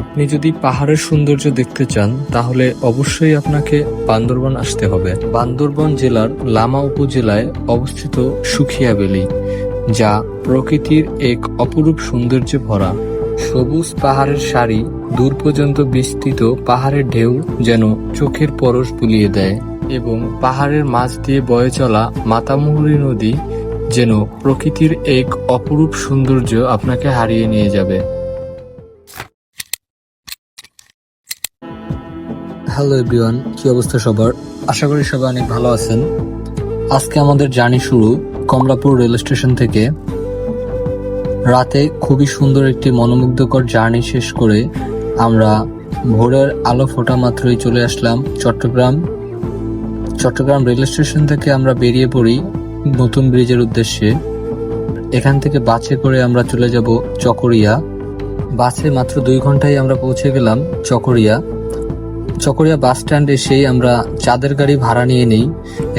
আপনি যদি পাহাড়ের সৌন্দর্য দেখতে চান, তাহলে অবশ্যই আপনাকে বান্দরবান আসতে হবে। বান্দরবান জেলার লামা উপজেলায় অবস্থিত সুখিয়া ভ্যালি, যা প্রকৃতির এক অপরূপ সৌন্দর্যে ভরা। সবুজ পাহাড়ের সারি দূর পর্যন্ত বিস্তৃত পাহাড়ের ঢেউ যেন চোখের পরশ বুলিয়ে দেয় এবং পাহাড়ের মাঝ দিয়ে বয়ে চলা মাতামুহুরী নদী যেন প্রকৃতির এক অপরূপ সৌন্দর্য আপনাকে হারিয়ে নিয়ে যাবে। হ্যালো এভরিওয়ান, কি অবস্থা সবার? আশা করি সবাই অনেক ভালো আছেন। আজকে আমাদের জার্নি শুরু কমলাপুর রেল স্টেশন থেকে। রাতে খুবই সুন্দর একটি মনোমুগ্ধকর জার্নি শেষ করে আমরা ভোরের আলো ফোটা মাত্রই চলে আসলাম চট্টগ্রাম। চট্টগ্রাম রেল স্টেশন থেকে আমরা বেরিয়ে পড়ি নতুন ব্রিজের উদ্দেশ্যে। এখান থেকে বাসে করে আমরা চলে যাব চকরিয়া। বাসে মাত্র দুই ঘন্টায় আমরা পৌঁছে গেলাম চকরিয়া। চকরিয়া বাস স্ট্যান্ড এসেই আমরা চাঁদের গাড়ি ভাড়া নিয়ে নেই।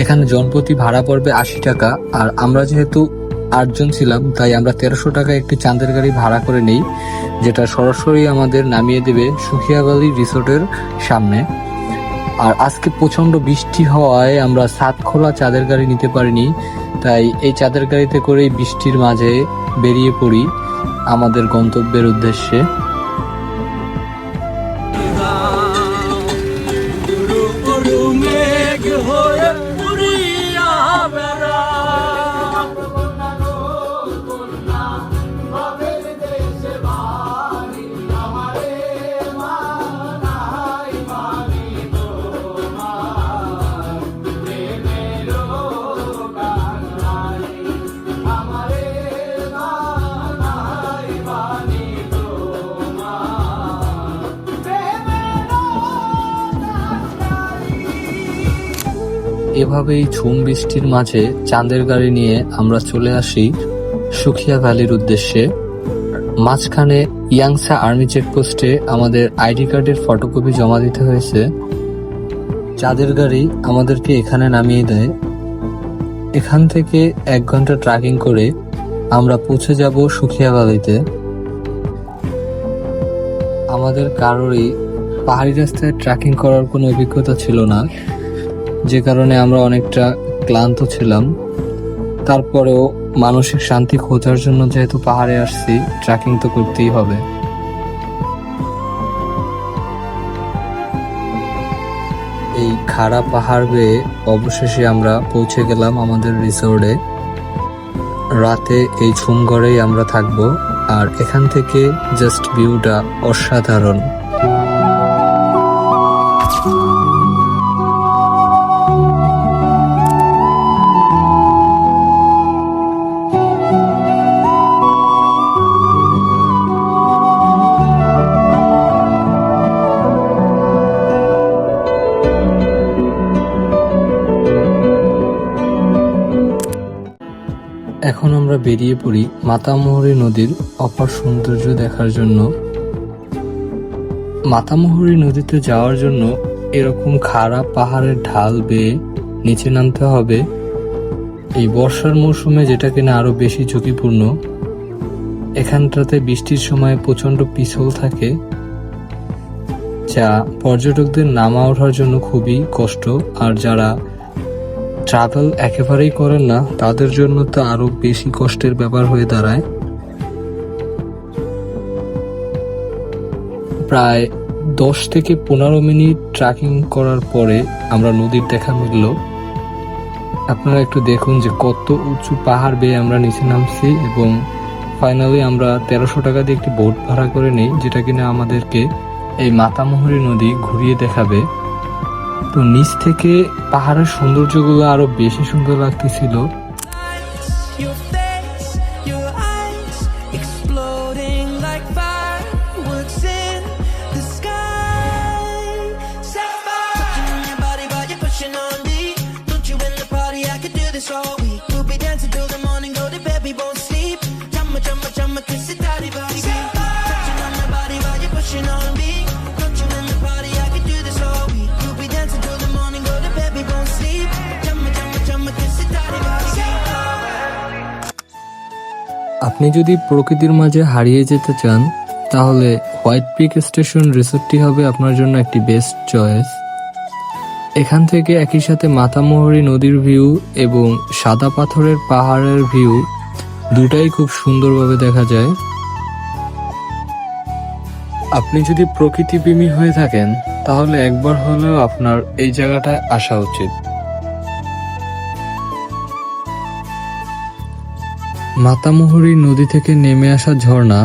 এখানে জনপ্রতি ভাড়া পড়বে আশি টাকা, আর আমরা যেহেতু আটজন ছিলাম, তাই আমরা তেরোশো টাকা একটি চাঁদের গাড়ি ভাড়া করে নেই, যেটা সরাসরি আমাদের নামিয়ে দেবে সুখিয়াবালি রিসোর্টের সামনে। আর আজকে প্রচণ্ড বৃষ্টি হওয়ায় আমরা সাতখোলা চাঁদের গাড়ি নিতে পারিনি, তাই এই চাঁদের গাড়িতে করেই বৃষ্টির মাঝে বেরিয়ে পড়ি আমাদের গন্তব্যের উদ্দেশ্যে। এভাবেই ঝুম বৃষ্টির মাঝে চাঁদের গাড়ি নিয়ে আমরা চলে আসি সুখিয়া ভ্যালির উদ্দেশ্যে। মাঝখানে ইয়াংসা আর্মি চেকপোস্টে আমাদের আইডি কার্ডের ফটোকপি জমা দিতে হয়েছে। চাঁদের গাড়ি আমাদেরকে এখানে নামিয়ে দেয়। এখান থেকে এক ঘণ্টা ট্রাকিং করে আমরা পৌঁছে যাব সুখিয়া ভ্যালিতে। আমাদের কারোরই পাহাড়ি রাস্তায় ট্রেকিং করার কোনো অভিজ্ঞতা ছিল না। যে কারণে আমরা অনেকটা ক্লান্ত ছিলাম। তারপরেও মানসিক শান্তি খোঁজার জন্য যেহেতু পাহাড়ে আসছি ট্রেকিং তো করতেই হবে। এই খাড়া পাহাড় বেয়ে অবশেষে আমরা পৌঁছে গেলাম আমাদের রিসোর্টে। রাতে এই ঝুমঘরেই আমরা থাকব, আর এখান থেকে জাস্ট ভিউটা অসাধারণ। আমরা বেরিয়ে পড়ি মাতামুহুরী নদীর অপার সৌন্দর্য দেখার জন্য। মাতামুহুরী নদীতে যাওয়ার জন্য এরকম খাড়া পাহাড়ের ঢাল বেয়ে নিচে নামতে হবে। এই বর্ষার মৌসুমে যেটা কিনা আরও বেশি ঝুঁকিপূর্ণ। এখানটাতে বৃষ্টির সময় প্রচণ্ড পিছল থাকে, যা পর্যটকদের নামা ওঠার জন্য খুবই কষ্ট। আর যারা ট্রাভেল একেবারেই করেন না, তাদের জন্য তো আরও বেশি কষ্টের ব্যাপার হয়ে দাঁড়ায়। প্রায় দশ থেকে পনেরো মিনিট ট্রেকিং করার পরে আমরা নদীর দেখা মিলল। আপনারা একটু দেখুন যে কত উঁচু পাহাড় বেয়ে আমরা নিচে নামছি এবং ফাইনালি আমরা তেরোশো টাকা দিয়ে একটি বোট ভাড়া করে নেই, যেটা কিনা আমাদেরকে এই মাতামুহুরী নদী ঘুরিয়ে দেখাবে। তো নিচ থেকে পাহাড়ের সৌন্দর্যগুলো আরও বেশি সুন্দর লাগতেছিল। আপনি যদি প্রকৃতির মাঝে হারিয়ে যেতে চান, তাহলে হোয়াইট পিক স্টেশন রিসোর্টটি হবে আপনার জন্য একটি বেস্ট চয়েস এখান থেকে একই সাথে মাতামোহরী নদীর ভিউ এবং সাদা পাথরের পাহাড়ের ভিউ দুটাই খুব সুন্দরভাবে দেখা যায়। আপনি যদি প্রকৃতিপ্রেমী হয়ে থাকেন, তাহলে একবার হলেও আপনার এই জায়গাটায় আসা উচিত। মাতামুহুরী নদী থেকে নেমে আসা ঝর্ণা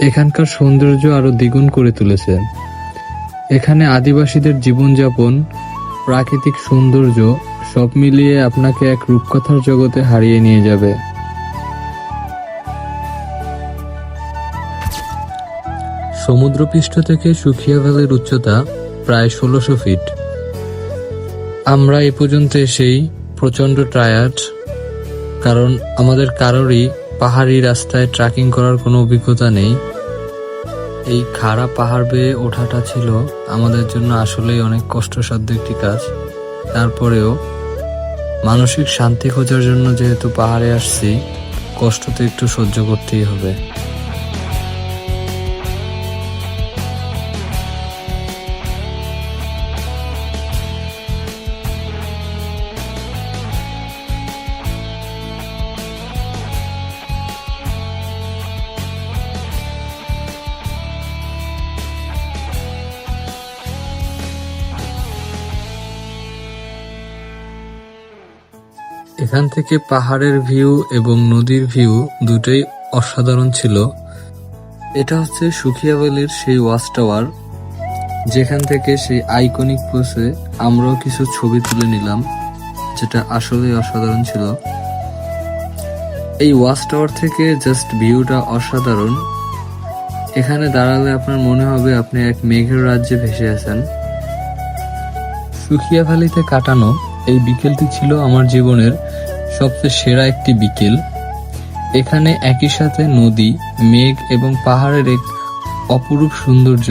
এখানকার সৌন্দর্য আরও দ্বিগুণ করে তুলেছে। এখানে আদিবাসীদের জীবনযাপন, প্রাকৃতিক সৌন্দর্য সব মিলিয়ে আপনাকে এক রূপকথার জগতে হারিয়ে নিয়ে যাবে। সমুদ্রপৃষ্ঠ থেকে সুখিয়া ভ্যালির উচ্চতা প্রায় ষোলোশো ফিট। আমরা এ পর্যন্ত এসেই প্রচণ্ড টায়ার্ড কারণ আমাদের কারোরই পাহাড়ি রাস্তায় ট্রাকিং করার কোনো অভিজ্ঞতা নেই। এই খাড়া পাহাড় বেয়ে ওঠাটা ছিল আমাদের জন্য আসলেই অনেক কষ্টসাধ্য একটি কাজ। তারপরেও মানসিক শান্তি খোঁজার জন্য যেহেতু পাহাড়ে আসছি, কষ্ট তো একটু সহ্য করতেই হবে। এখান থেকে পাহাড়ের ভিউ এবং নদীর ভিউ দুটোই অসাধারণ ছিল। এটা হচ্ছে সুখিয়া ভ্যালির সেই ওয়াচ টাওয়ার, যেখান থেকে সেই আইকনিক পোসে আমরাও কিছু ছবি তুলে নিলাম, যেটা আসলেই অসাধারণ ছিল। এই ওয়াচ টাওয়ার থেকে জাস্ট ভিউটা অসাধারণ। এখানে দাঁড়ালে আপনার মনে হবে আপনি এক মেঘের রাজ্যে ভেসে আছেন। সুখিয়া ভ্যালিতে কাটানো এই বিকেলটি ছিল আমার জীবনের সবচেয়ে সেরা একটি বিকেল। এখানে একই সাথে নদী, মেঘ এবং পাহাড়ের এক অপরূপ সৌন্দর্য।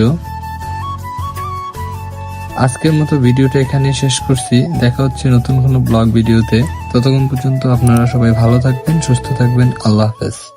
আজকের মতো ভিডিওটা এখানে শেষ করছি। দেখা হচ্ছে নতুন কোনো ব্লগ ভিডিওতে। ততক্ষণ পর্যন্ত আপনারা সবাই ভালো থাকবেন, সুস্থ থাকবেন। আল্লাহ হাফেজ।